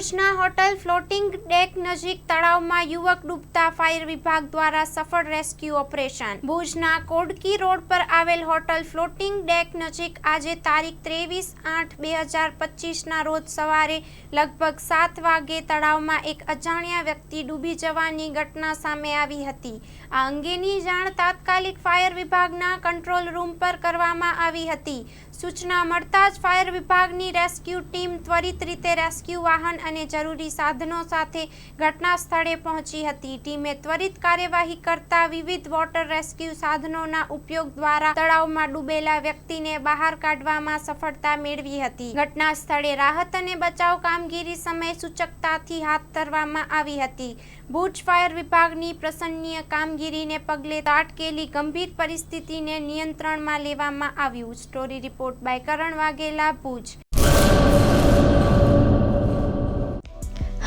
ભુજના hotel floating deck નજીક તળાવમાં યુવક ડૂબતા ફાયર વિભાગ દ્વારા સફળ રેસ્ક્યુ ઓપરેશન. ભુજના કોડકી રોડ પર આવેલ હોટલ ફ્લોટિંગ ડેક નજીક આજે તારીખ ત્રેવીસ આઠ બે હજાર પચીસના રોજ સવારે લગભગ સાત વાગે તળાવમાં એક અજાણ્યા વ્યક્તિ ડૂબી જવાની ઘટના સામે આવી હતી. આ અંગેની જાણ તાત્કાલિક ફાયર વિભાગના કંટ્રોલ રૂમ પર કરવામાં આવી હતી. સૂચના મળતા જ ફાયર વિભાગની રેસ્ક્યુ ટીમ ત્વરિત રીતે રેસ્ક્યુ વાહન અને જરૂરી સાધનો સાથે ઘટના સ્થળે પહોંચી હતી. ટીમે ત્વરિત કાર્યવાહી કરતા વિવિધ વોટર રેસ્ક્યુ સાધનોના ઉપયોગ દ્વારા તળાવમાં ડૂબેલા વ્યક્તિને બહાર કાઢવામાં સફળતા મેળવી હતી. ઘટના સ્થળે રાહત અને બચાવ કામગીરી સમય સૂચકતાથી હાથ ધરવામાં આવી હતી. ભુજ ફાયર વિભાગની પ્રસન્નીય કામગીરીને પગલે તાટકેલી ગંભીર પરિસ્થિતિને નિયંત્રણમાં લેવામાં આવ્યું. Story report by Karan Vaghela, Bhuj.